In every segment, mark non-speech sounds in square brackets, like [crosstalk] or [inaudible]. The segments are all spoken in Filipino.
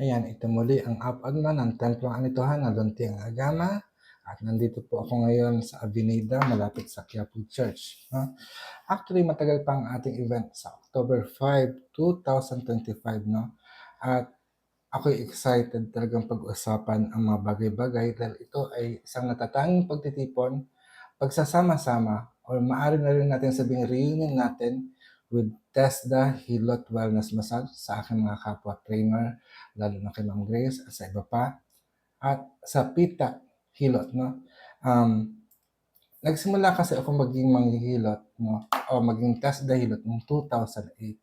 Ayan, ito muli ang upload na ng Templong Anitohan ng Luntiang Agama. At nandito po ako ngayon sa Avenida, malapit sa Quiapo Church. No? Actually, matagal pa ang ating event sa October 5, 2025. No? At ako'y excited talagang pag-usapan ang mga bagay-bagay dahil ito ay isang natatanging pagtitipon, pagsasama-sama, or maaari na rin natin sabing reunion natin with TESDA Hilot Wellness Massage sa aking mga kapwa trainer, lalo na kay Ma'am Grace at sa iba pa. At sa PITA Hilot, no? Um, nagsimula kasi ako maging manghihilot, no? O maging TESDA Hilot noong 2008.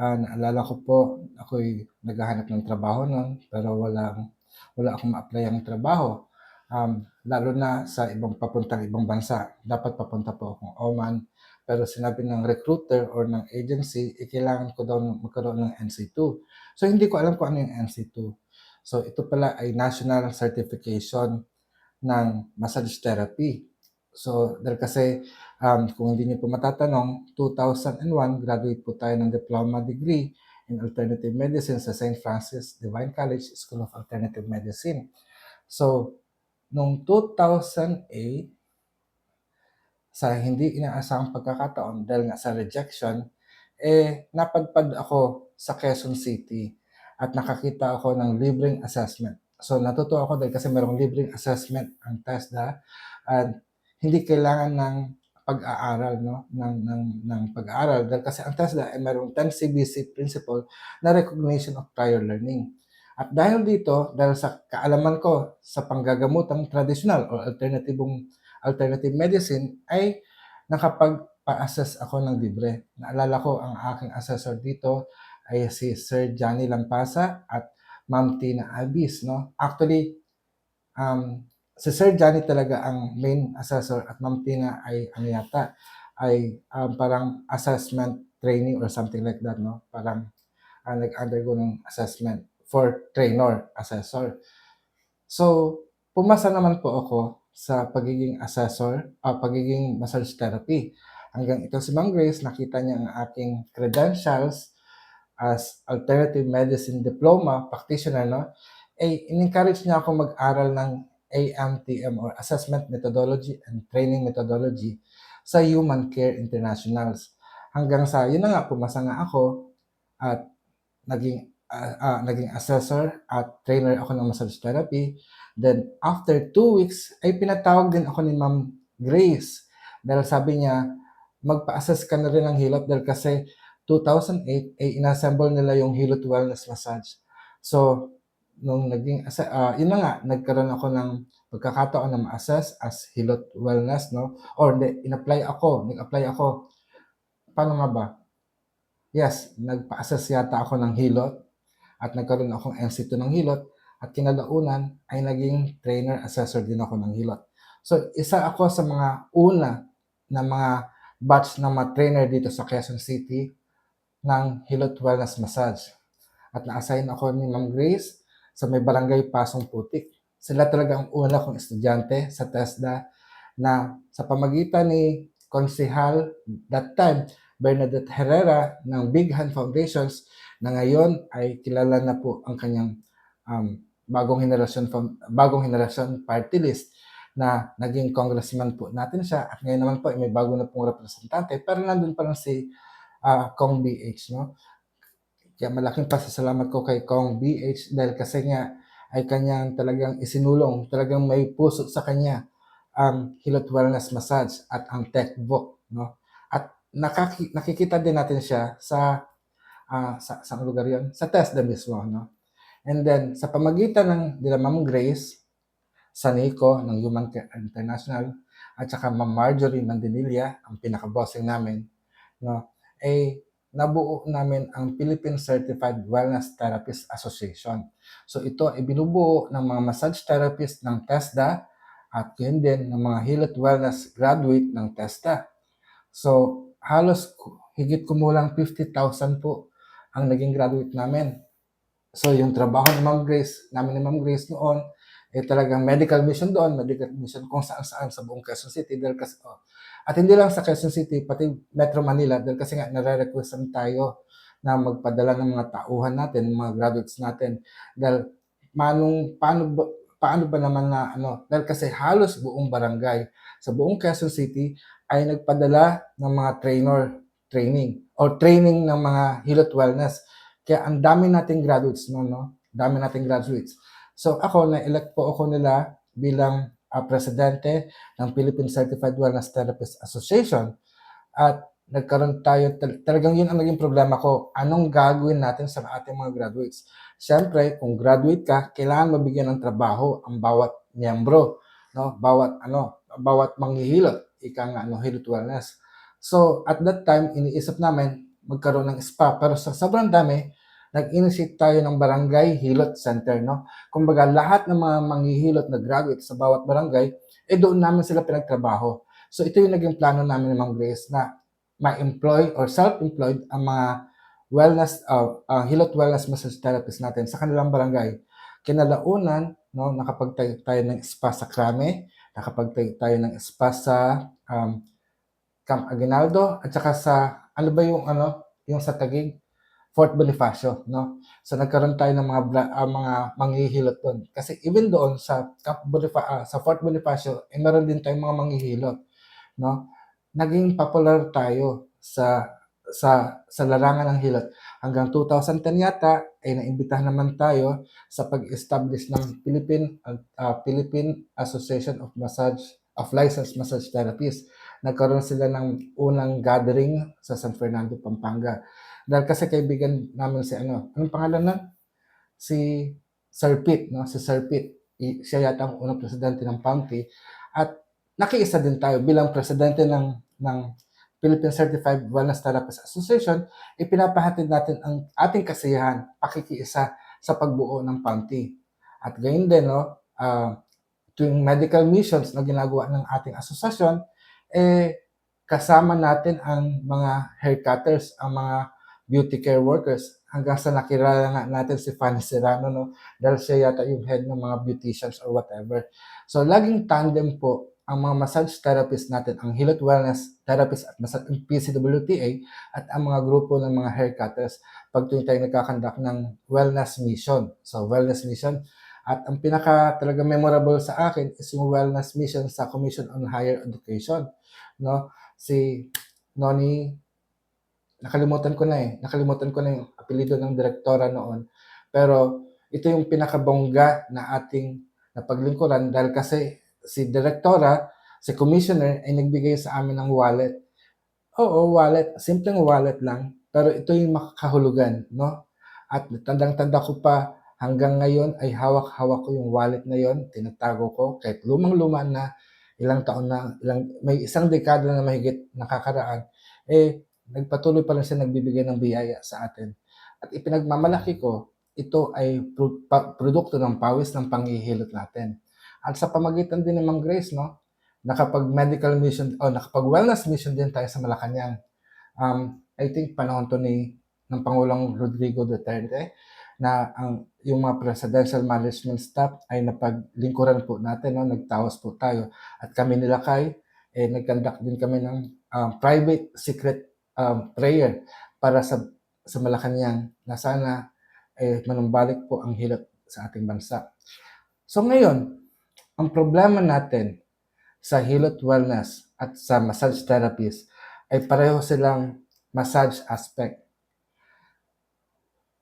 Ah, naalala ko po, ako'y naghahanap ng trabaho noon, pero walang, wala akong ma-apply ang trabaho. Um, lalo na sa ibang papuntang ibang bansa. Dapat papunta po akong Oman. Pero sinabi ng recruiter or ng agency, eh, kailangan ko daw magkaroon ng NC2. So, hindi ko alam kung ano yung NC2. So, ito pala ay National Certification ng Massage Therapy. So, dahil kasi, um, kung hindi niyo po matatanong, 2001, graduate po tayo ng diploma degree in alternative medicine sa St. Francis Divine College School of Alternative Medicine. So, noong 2008, sa hindi inaasahang pagkakataon dahil nga sa rejection, eh napadpad ako sa Quezon City at nakakita ako ng libreng assessment. So natutuwa ako dahil kasi merong libreng assessment ang TESDA at hindi kailangan ng pag-aaral no ng ng ng pag-aaral dahil kasi ang TESDA ay merong 10 CBC principle na recognition of prior learning. At dahil dito, dahil sa kaalaman ko sa panggagamotang traditional o alternatibong alternative medicine ay nakapagpa-assess ako ng libre. Naalala ko ang aking assessor dito ay si Sir Johnny Lampasa at Ma'am Tina Abis. No? Actually, um, si Sir Johnny talaga ang main assessor at Ma'am Tina ay ano yata, ay um, parang assessment training or something like that. No? Parang uh, nag-undergo ng assessment for trainer, assessor. So, pumasa naman po ako sa pagiging assessor, uh, pagiging massage therapy. Hanggang ito si Ma'am Grace, nakita niya ang aking credentials as alternative medicine diploma practitioner, no? Eh, in-encourage niya ako mag-aral ng AMTM or Assessment Methodology and Training Methodology sa Human Care Internationals. Hanggang sa, yun na nga, pumasa nga ako at naging uh, uh, naging assessor at trainer ako ng massage therapy. Then, after two weeks, ay pinatawag din ako ni Ma'am Grace. Dahil sabi niya, magpa-assess ka na rin ng hilot dahil kasi 2008 ay inassemble nila yung hilot wellness massage. So, nung naging, uh, yun na nga, nagkaroon ako ng pagkakataon na ma-assess as hilot wellness, no? Or hindi, in-apply ako, nag-apply ako. Paano nga ba? Yes, nagpa-assess yata ako ng hilot at nagkaroon akong NC2 ng hilot at kinalaunan ay naging trainer assessor din ako ng hilot. So isa ako sa mga una na mga batch ng mga trainer dito sa Quezon City ng Hilot Wellness Massage. At na-assign ako ni Ma'am Grace sa may barangay Pasong Putik. Sila talaga ang una kong estudyante sa TESDA na sa pamagitan ni Konsihal that time, Bernadette Herrera ng Big Hand Foundations na ngayon ay kilala na po ang kanyang um, bagong henerasyon bagong henerasyon party list na naging congressman po natin siya. At ngayon naman po ay may bago na pong representante pero nandun pa lang si uh, Kong BH no? Kaya malaking pasasalamat ko kay Kong BH dahil kasi nga ay kanyang talagang isinulong talagang may puso sa kanya ang Hilot Wellness Massage at ang Tech Book no nakaki, nakikita din natin siya sa uh, sa sa lugar yon sa TESDA mismo no And then, sa pamagitan ng nila Ma'am Grace, sa NICO ng Human International, at saka Ma'am Marjorie Mandinilla, ang pinaka-bossing namin, no, ay nabuo namin ang Philippine Certified Wellness Therapist Association. So ito ay binubuo ng mga massage therapist ng TESDA at yun din ng mga Hilot Wellness graduate ng TESDA. So halos higit kumulang 50,000 po ang naging graduate namin. So, yung trabaho ni Ma'am Grace, namin ni Ma'am Grace noon, eh talagang medical mission doon, medical mission kung saan-saan sa buong Quezon City. Dahil kasi, oh. At hindi lang sa Quezon City, pati Metro Manila, dahil kasi nga nare-requestan tayo na magpadala ng mga tauhan natin, mga graduates natin. Dahil manong, paano ba, paano ba naman na ano, dahil kasi halos buong barangay sa buong Quezon City ay nagpadala ng mga trainer training or training ng mga Hilot Wellness. Kaya ang dami nating graduates no, no? Dami nating graduates. So ako, na-elect po ako nila bilang ah, presidente ng Philippine Certified Wellness Therapist Association. At nagkaroon tayo, tal- talagang yun ang naging problema ko. Anong gagawin natin sa ating mga graduates? Siyempre, kung graduate ka, kailangan mabigyan ng trabaho ang bawat miyembro, no? Bawat ano, bawat manghihilot, ika nga ano, hilot wellness. So, at that time, iniisip namin magkaroon ng spa. Pero sa sobrang dami, nag-initiate tayo ng barangay hilot center, no? Kumbaga, lahat ng mga manghihilot na graduate sa bawat barangay, eh doon namin sila pinagtrabaho. So, ito yung naging plano namin ng Grace na ma-employ or self-employed ang mga wellness, uh, uh, hilot wellness massage therapist natin sa kanilang barangay. Kinalaunan, no, nakapagtayo tayo ng spa sa Krame, nakapagtayo tayo ng spa sa um, Camp Aguinaldo, at saka sa, ano ba yung, ano, yung sa Taguig, Fort Bonifacio, no? So nagkaroon tayo ng mga bra- ah, mga manghihilot doon. Kasi even doon sa Camp Bonifa- ah, sa Fort Bonifacio, eh, meron din tayong mga manghihilot, no? Naging popular tayo sa sa sa larangan ng hilot. Hanggang 2010 yata ay naimbitahan naman tayo sa pag-establish ng Philippine ah, Philippine Association of Massage of Licensed Massage Therapists. Nagkaroon sila ng unang gathering sa San Fernando, Pampanga. Dahil kasi kaibigan namin si ano, anong pangalan nun? Si Sir Pete, no? Si Sir Pete. Siya yata ang unang presidente ng PAMTI. At nakiisa din tayo bilang presidente ng, ng Philippine Certified Wellness Therapist Association, ipinapahatid natin ang ating kasiyahan, pakikiisa sa pagbuo ng PAMTI. At gayon din, no, ah, tuwing medical missions na ginagawa ng ating asosasyon, eh, kasama natin ang mga hair cutters, ang mga beauty care workers, hanggang sa nakilala nga natin si Fanny Serrano, no? dahil siya yata yung head ng mga beauticians or whatever. So, laging tandem po ang mga massage therapist natin, ang Hilot Wellness Therapist at massage, PCWTA at ang mga grupo ng mga hair cutters pag tuwing tayo nagkakandak ng wellness mission. So, wellness mission. At ang pinaka talaga memorable sa akin is yung wellness mission sa Commission on Higher Education. No? Si Noni nakalimutan ko na eh. Nakalimutan ko na yung apelido ng direktora noon. Pero ito yung pinakabongga na ating napaglingkuran dahil kasi si direktora, si commissioner ay nagbigay sa amin ng wallet. Oo, wallet. Simpleng wallet lang. Pero ito yung makakahulugan, no? At tandang-tanda ko pa hanggang ngayon ay hawak-hawak ko yung wallet na yon, tinatago ko kahit lumang-luma na ilang taon na, ilang, may isang dekada na mahigit nakakaraan, eh nagpatuloy pa rin siya nagbibigay ng biyaya sa atin. At ipinagmamalaki ko, ito ay pro- produkto ng pawis ng panghihilot natin. At sa pamagitan din ng Mang Grace, no, nakapag medical mission o nakapag wellness mission din tayo sa Malacanang. Um, I think panahon to ni ng Pangulong Rodrigo Duterte na ang yung mga presidential management staff ay napaglingkuran po natin, no, nagtawas po tayo. At kami nila kay, eh, nagkandak din kami ng um, private secret um, prayer para sa sa Malacanang na sana eh, manumbalik po ang hilot sa ating bansa. So ngayon, ang problema natin sa hilot wellness at sa massage therapies ay pareho silang massage aspect.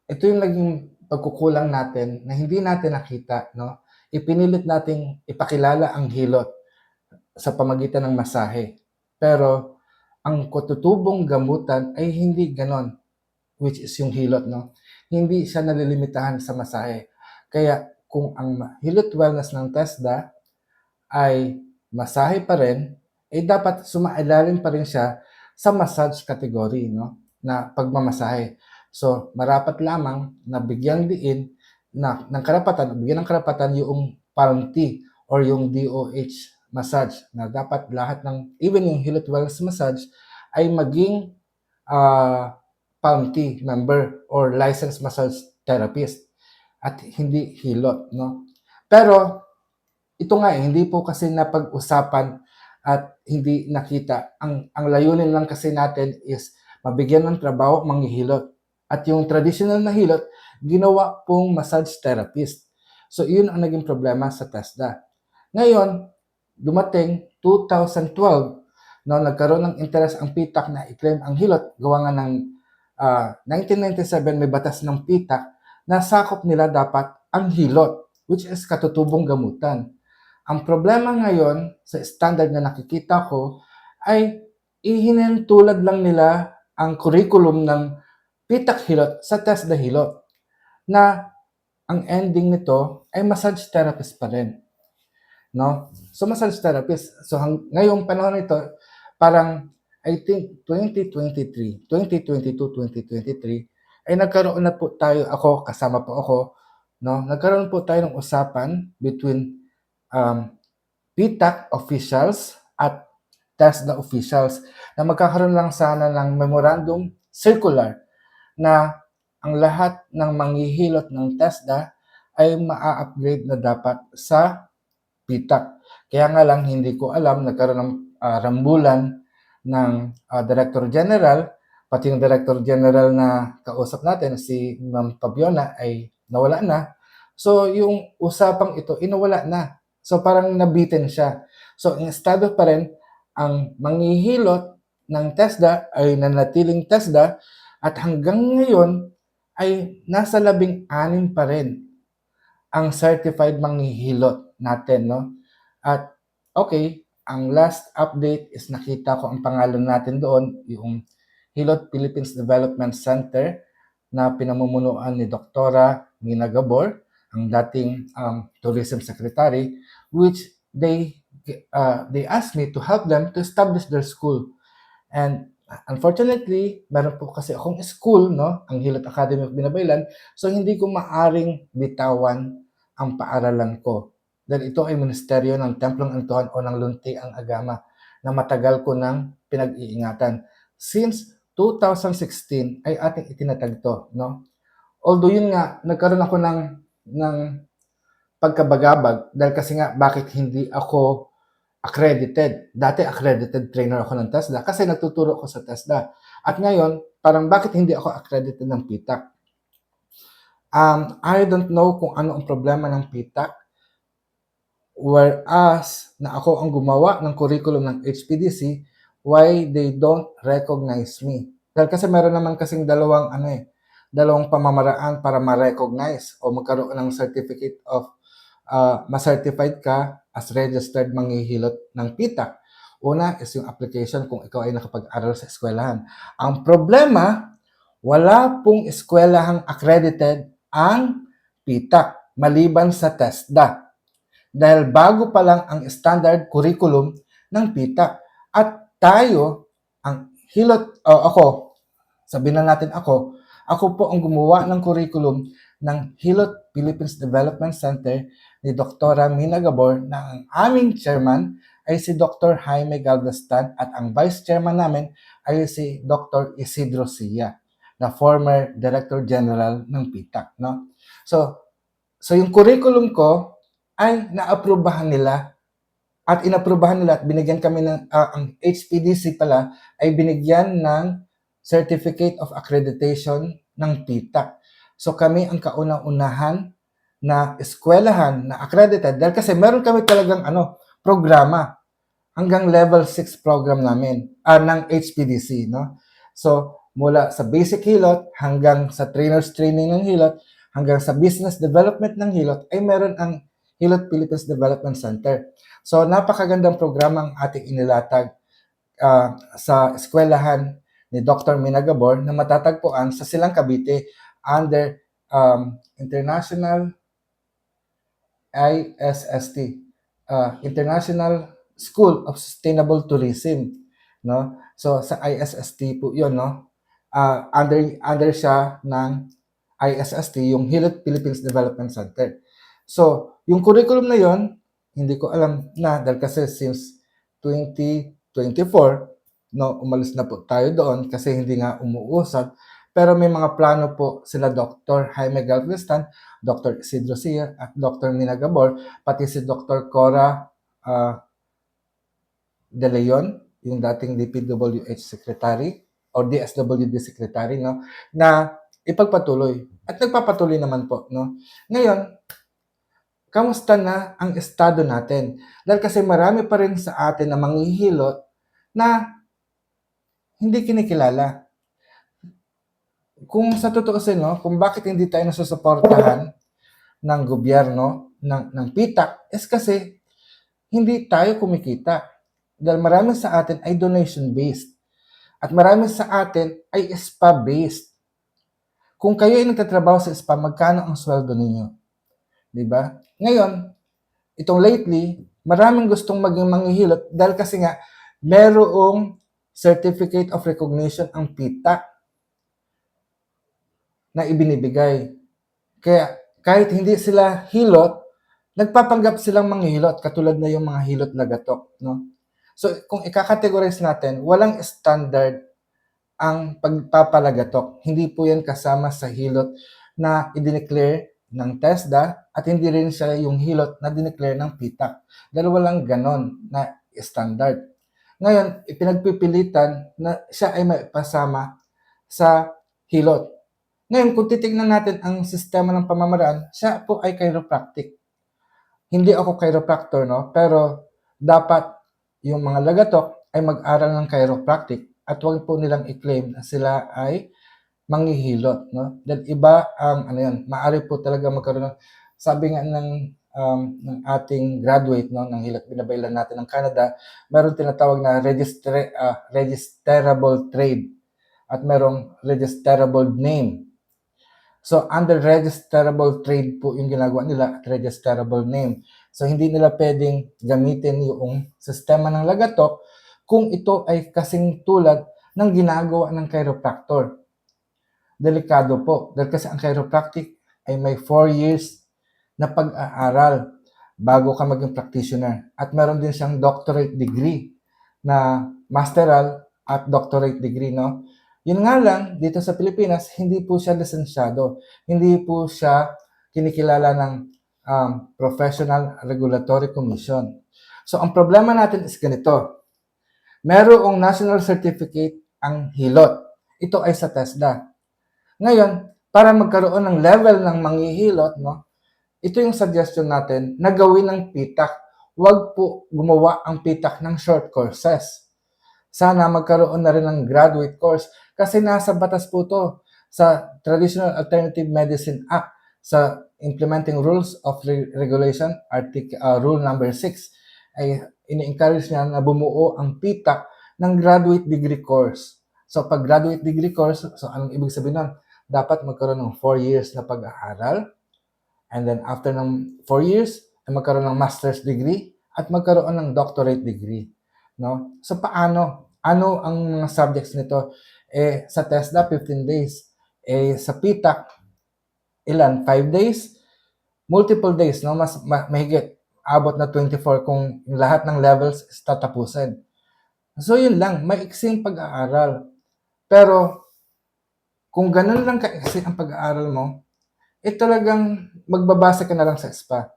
Ito yung naging pagkukulang natin na hindi natin nakita, no? Ipinilit nating ipakilala ang hilot sa pamagitan ng masahe. Pero ang kututubong gamutan ay hindi ganon, which is yung hilot, no? Hindi siya nalilimitahan sa masahe. Kaya kung ang hilot wellness ng TESDA ay masahe pa rin, eh dapat sumailalim pa rin siya sa massage category, no? Na pagmamasahe. So, marapat lamang na bigyan diin na ng karapatan, bigyan ng karapatan yung palm T or yung DOH massage na dapat lahat ng, even yung Hilot Wellness massage ay maging uh, palm T member or licensed massage therapist at hindi hilot, no? Pero, ito nga eh, hindi po kasi napag-usapan at hindi nakita. Ang, ang layunin lang kasi natin is mabigyan ng trabaho, manghihilot. At yung traditional na hilot, ginawa pong massage therapist. So, yun ang naging problema sa TESDA. Ngayon, dumating 2012, no, nagkaroon ng interest ang PITAC na i-claim ang hilot. Gawa nga ng ah, 1997, may batas ng PITAC na sakop nila dapat ang hilot, which is katutubong gamutan. Ang problema ngayon sa standard na nakikita ko ay ihinentulad lang nila ang curriculum ng PITAC hilot sa TESDA hilot na ang ending nito ay massage therapist pa rin. No? So massage therapist. So hang, ngayong panahon nito, parang I think 2023, 2022, 2023 ay nagkaroon na po tayo ako kasama po ako no nagkaroon po tayo ng usapan between um, PTAC officials at TESDA officials na magkakaroon lang sana ng memorandum circular na ang lahat ng manghihilot ng TESDA ay maa-upgrade na dapat sa PTAC. Kaya nga lang hindi ko alam, nagkaroon ng ah, rambulan ng ah, Director General, pati yung Director General na kausap natin, si Ma'am Fabiona, ay nawala na. So, yung usapang ito, inawala na. So, parang nabitin siya. So, ang estado pa rin, ang manghihilot ng TESDA ay nanatiling TESDA at hanggang ngayon ay nasa labing anim pa rin ang certified manghihilot natin, no? At okay, ang last update is nakita ko ang pangalan natin doon, yung Hilot Philippines Development Center na pinamumunuan ni Doktora Mina Gabor, ang dating um, tourism secretary, which they uh, they asked me to help them to establish their school. And unfortunately, meron po kasi akong school, no, ang Hilot Academy of Binabaylan, so hindi ko maaring bitawan ang paaralan ko. Dahil ito ay ministeryo ng Templong Antuan o ng Lunti ang Agama na matagal ko nang pinag-iingatan. Since 2016 ay ating itinatag to, no? Although yun nga, nagkaroon ako ng, ng pagkabagabag dahil kasi nga bakit hindi ako accredited. Dati accredited trainer ako ng TESDA kasi nagtuturo ko sa TESDA. At ngayon, parang bakit hindi ako accredited ng PITAC? Um, I don't know kung ano ang problema ng PITAC. Whereas na ako ang gumawa ng curriculum ng HPDC, why they don't recognize me? Dahil kasi meron naman kasing dalawang ano eh, dalawang pamamaraan para ma-recognize o magkaroon ng certificate of uh, ma-certified ka as registered manghihilot ng PITAC. Una is yung application kung ikaw ay nakapag-aral sa eskwelahan. Ang problema, wala pong eskwelahang accredited ang PITAC maliban sa TESDA. Dahil bago pa lang ang standard curriculum ng PITAC. At tayo, ang hilot, o ako, sabihin na natin ako, ako po ang gumawa ng curriculum ng Hilot Philippines Development Center ni Dr. Mina Gabor na ang aming chairman ay si Dr. Jaime Galvestan at ang vice chairman namin ay si Dr. Isidro Sia na former Director General ng PITAC. No? So, so yung curriculum ko ay naaprubahan nila at inaprubahan nila at binigyan kami ng, ah, ang HPDC pala ay binigyan ng Certificate of Accreditation ng PITAC. So kami ang kaunang-unahan na eskwelahan na accredited dahil kasi meron kami talagang ano, programa hanggang level 6 program namin ah, ng HPDC, no? So mula sa basic hilot hanggang sa trainers training ng hilot hanggang sa business development ng hilot ay meron ang Hilot Philippines Development Center. So napakagandang programa ang ating inilatag ah, sa eskwelahan ni Dr. Minagabor na matatagpuan sa Silang Cavite under um, International ISST, uh, International School of Sustainable Tourism, no? So sa ISST po 'yon, no? Uh, under under siya ng ISST, yung Hilot Philippines Development Center. So, yung curriculum na 'yon, hindi ko alam na dahil kasi since 2024, no, umalis na po tayo doon kasi hindi nga umuusad. Pero may mga plano po sila Dr. Jaime Galvestan, Dr. Isidro Sia, at Dr. Mina Gabor, pati si Dr. Cora uh, De Leon, yung dating DPWH Secretary or DSWD Secretary, no, na ipagpatuloy. At nagpapatuloy naman po, no? Ngayon, kamusta na ang estado natin? Dahil kasi marami pa rin sa atin na manghihilot na hindi kinikilala. Kung sa totoo no, kung bakit hindi tayo nasusuportahan ng gobyerno, ng, ng PITAC, is kasi hindi tayo kumikita. Dahil marami sa atin ay donation-based. At marami sa atin ay spa-based. Kung kayo ay nagtatrabaho sa spa, magkano ang sweldo ninyo? Di ba? Ngayon, itong lately, maraming gustong maging manghihilot dahil kasi nga, merong Certificate of Recognition ang PITA na ibinibigay. Kaya kahit hindi sila hilot, nagpapanggap silang manghihilot katulad na yung mga hilot na gatok. No? So kung ikakategorize natin, walang standard ang pagpapalagatok. Hindi po yan kasama sa hilot na idineclare ng TESDA at hindi rin siya yung hilot na dineclare ng PITAC. Dahil walang ganon na standard. Ngayon, ipinagpipilitan na siya ay maipasama sa hilot. Ngayon, kung titignan natin ang sistema ng pamamaraan, siya po ay chiropractic. Hindi ako chiropractor, no? Pero dapat yung mga lagatok ay mag-aral ng chiropractic at huwag po nilang i-claim na sila ay manghihilot, no? Dahil iba ang ano yan, maaari po talaga magkaroon ng sabi nga ng um, ng ating graduate no ng hilot binabaylan natin ng Canada, meron tinatawag na registre, ah, registerable trade at merong registerable name. So, under registerable trade po yung ginagawa nila at registerable name. So, hindi nila pwedeng gamitin yung sistema ng lagatok kung ito ay kasing tulad ng ginagawa ng chiropractor. Delikado po. Dahil kasi ang chiropractic ay may 4 years na pag-aaral bago ka maging practitioner. At meron din siyang doctorate degree na masteral at doctorate degree, no? Yun nga lang, dito sa Pilipinas, hindi po siya lisensyado. Hindi po siya kinikilala ng um, Professional Regulatory Commission. So, ang problema natin is ganito. Merong national certificate ang hilot. Ito ay sa TESDA. Ngayon, para magkaroon ng level ng manghihilot, no, ito yung suggestion natin na gawin ng PITAC. Huwag po gumawa ang PITAC ng short courses. Sana magkaroon na rin ng graduate course kasi nasa batas po to sa Traditional Alternative Medicine Act sa Implementing Rules of Re- Regulation, artic, uh, Rule number 6, ay ini-encourage niya na bumuo ang PITAC ng graduate degree course. So, pag graduate degree course, so anong ibig sabihin nun? Dapat magkaroon ng 4 years na pag-aaral. And then after ng 4 years, ay magkaroon ng master's degree at magkaroon ng doctorate degree. No? So, paano? Ano ang mga subjects nito? Eh, sa TESDA, 15 days. Eh, sa PITAC, ilan? 5 days? Multiple days, no? Mas ma- mahigit. Abot na 24 kung lahat ng levels is tatapusin. So, yun lang. Maiksing pag-aaral. Pero, kung ganun lang kaiksi ang pag-aaral mo, eh talagang magbabasa ka na lang sa SPA.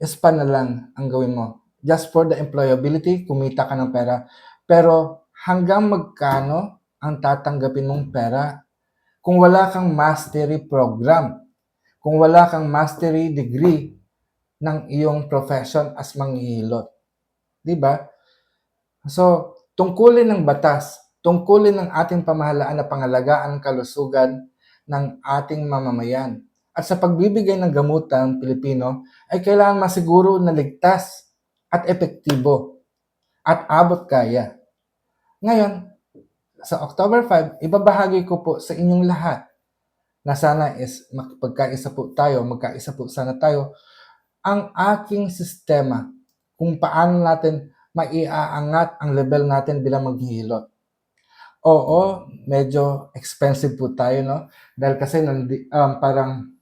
SPA na lang ang gawin mo. Just for the employability, kumita ka ng pera. Pero hanggang magkano ang tatanggapin mong pera kung wala kang mastery program, kung wala kang mastery degree ng iyong profession as manghihilot. Di ba? So, tungkulin ng batas, tungkulin ng ating pamahalaan na pangalagaan ang kalusugan ng ating mamamayan. At sa pagbibigay ng gamutan Pilipino ay kailangan masiguro na ligtas at epektibo at abot kaya. Ngayon, sa October 5, ibabahagi ko po sa inyong lahat na sana is magkaisa po tayo, magkaisa po sana tayo, ang aking sistema kung paano natin maiaangat ang level natin bilang maghihilot. Oo, medyo expensive po tayo, no? Dahil kasi nandi, um, parang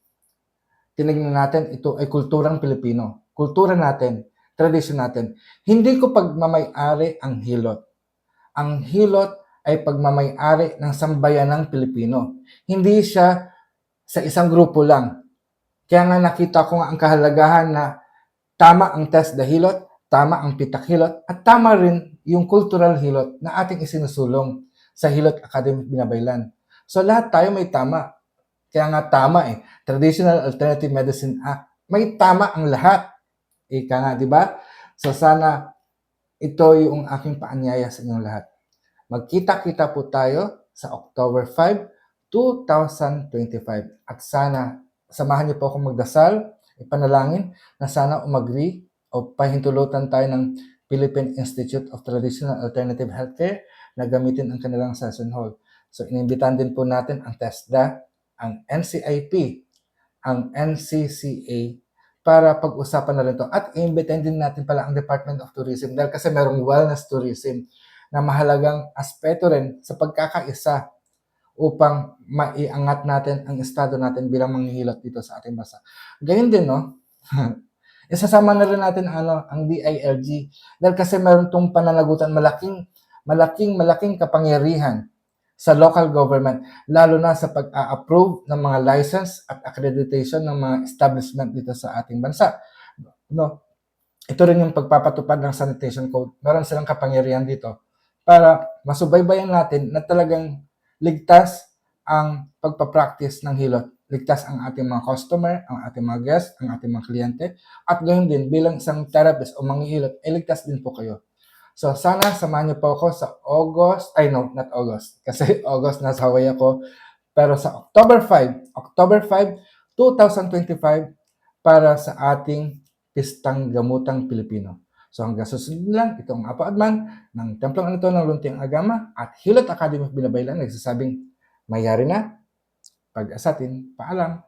tinignan natin, ito ay kulturang Pilipino. Kultura natin, tradisyon natin. Hindi ko pagmamayari ang hilot. Ang hilot ay pagmamayari ng sambayanang Pilipino. Hindi siya sa isang grupo lang. Kaya nga nakita ko nga ang kahalagahan na tama ang test the hilot, tama ang pitak hilot, at tama rin yung cultural hilot na ating isinusulong sa Hilot Academy Binabaylan. So lahat tayo may tama. Kaya nga tama eh. Traditional Alternative Medicine Act. May tama ang lahat. Ika nga, di ba? So sana ito yung aking paanyaya sa inyong lahat. Magkita-kita po tayo sa October 5, 2025. At sana samahan niyo po akong magdasal, ipanalangin na sana umagri o pahintulutan tayo ng Philippine Institute of Traditional Alternative Healthcare na gamitin ang kanilang session hall. So inimbitan din po natin ang TESDA, ang NCIP, ang NCCA para pag-usapan na rin to. At iimbitahin din natin pala ang Department of Tourism dahil kasi merong wellness tourism na mahalagang aspeto rin sa pagkakaisa upang maiangat natin ang estado natin bilang manghihilot dito sa ating bansa. Gayun din, no? [laughs] Isasama na rin natin ano, ang DILG dahil kasi meron tong pananagutan malaking malaking malaking kapangyarihan sa local government lalo na sa pag-approve ng mga license at accreditation ng mga establishment dito sa ating bansa. No. Ito rin yung pagpapatupad ng sanitation code. Meron silang kapangyarihan dito para masubaybayan natin na talagang ligtas ang pagpapractice ng hilot. Ligtas ang ating mga customer, ang ating mga guests, ang ating mga kliyente, at gayon din bilang isang therapist o manghihilot, ay ligtas din po kayo. So sana samahan niyo po ako sa August, ay no, not August, [laughs] kasi August nasa Hawaii ako, pero sa October 5, October 5, 2025, para sa ating Pistang Gamutang Pilipino. So hanggang susunod lang, ito ang Apo Adman ng Templong ito ng Luntiang Agama at Hilot Academy of Binabaylan nagsasabing mayari na, pag-asatin, paalam.